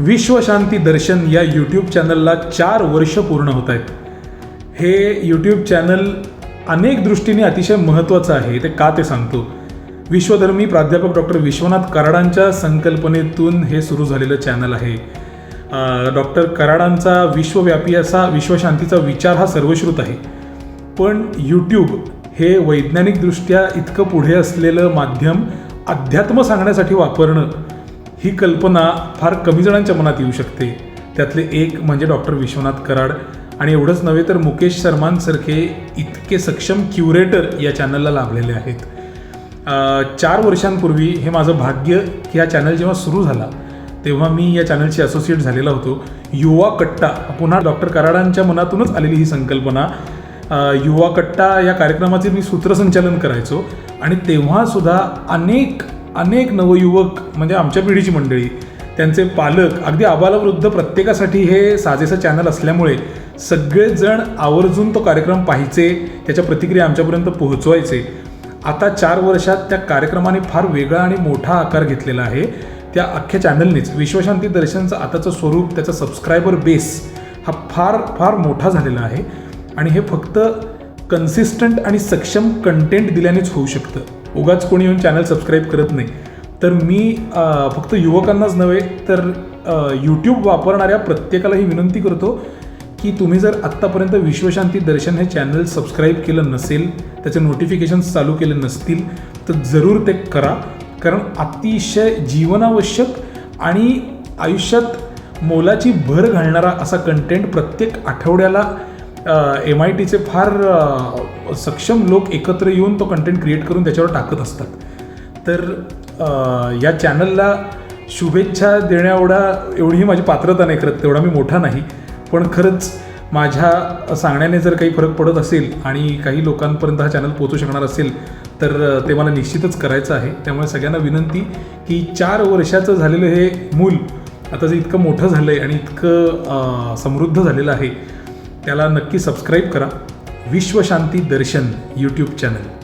विश्वशांती दर्शन या यूट्यूब चॅनलला चार वर्ष पूर्ण होत आहेत. हे यूट्यूब चॅनल अनेक दृष्टीने अतिशय महत्त्वाचं आहे ते का ते सांगतो? विश्वधर्मी प्राध्यापक डॉक्टर विश्वनाथ कराडांच्या संकल्पनेतून हे सुरू झालेलं चॅनल आहे. डॉक्टर कराडांचा विश्वव्यापी असा विश्वशांतीचा विचार हा सर्वश्रुत आहे. पण यूट्यूब हे वैज्ञानिकदृष्ट्या इतकं पुढे असलेलं माध्यम अध्यात्म सांगण्यासाठी वापरणं ही कल्पना फार कमी जणांच्या मनात येऊ शकते. त्यातले एक म्हणजे डॉक्टर विश्वनाथ कराड. आणि एवढंच नव्हे तर मुकेश शर्मांसारखे इतके सक्षम क्युरेटर या चॅनलला लाभलेले आहेत. चार वर्षांपूर्वी हे माझं भाग्य की हा चॅनल जेव्हा सुरू झाला तेव्हा मी या चॅनलशी असोसिएट झालेला होतो. युवा कट्टा पुन्हा डॉक्टर कराडांच्या मनातूनच आलेली ही संकल्पना. युवा कट्टा या कार्यक्रमाचे मी सूत्रसंचालन करायचो. आणि तेव्हासुद्धा अनेक अनेक नवयुवक म्हणजे आमच्या पिढीची मंडळी त्यांचे पालक अगदी आबालवृद्ध प्रत्येकासाठी हे साजेसं चॅनल असल्यामुळे सगळेजण आवर्जून तो कार्यक्रम पाहायचे त्याच्या प्रतिक्रिया आमच्यापर्यंत पोहोचवायचे. आता चार वर्षात त्या कार्यक्रमाने फार वेगळा आणि मोठा आकार घेतलेला आहे. त्या अख्ख्या चॅनलनेच विश्वशांती दर्शनचं आताचं स्वरूप त्याचा सबस्क्रायबर बेस हा फार फार मोठा झालेला आहे. आणि हे फक्त कन्सिस्टंट आणि सक्षम कंटेंट दिल्यानेच होऊ शकतं. उगाच कोणी येऊन चॅनल सबस्क्राईब करत नाही. तर मी फक्त युवकांनाच नव्हे तर यूट्यूब वापरणाऱ्या प्रत्येकाला ही विनंती करतो की तुम्ही जर आत्तापर्यंत विश्वशांती दर्शन हे चॅनल सबस्क्राईब केलं नसेल त्याचे नोटिफिकेशन्स चालू केले नसतील तर जरूर ते करा. कारण अतिशय जीवनावश्यक आणि आयुष्यात मोलाची भर घालणारा असा कंटेंट प्रत्येक आठवड्याला एम आय टीचे फार सक्षम लोक एकत्र येऊन तो कंटेंट क्रिएट करून त्याच्यावर टाकत असतात. तर या चॅनलला शुभेच्छा देण्याएवढा एवढीही माझी पात्रता नाही करत तेवढा मी मोठा नाही. पण खरंच माझ्या सांगण्याने जर काही फरक पडत असेल आणि काही लोकांपर्यंत हा चॅनल पोचू शकणार असेल तर ते मला निश्चितच करायचं आहे. त्यामुळे सगळ्यांना विनंती की चार वर्षाचं झालेलं हे मूल आता जे इतकं मोठं झालं आहे आणि इतकं समृद्ध झालेलं आहे त्याला नक्की सबस्क्राईब करा. विश्वशांती दर्शन यूट्यूब चॅनल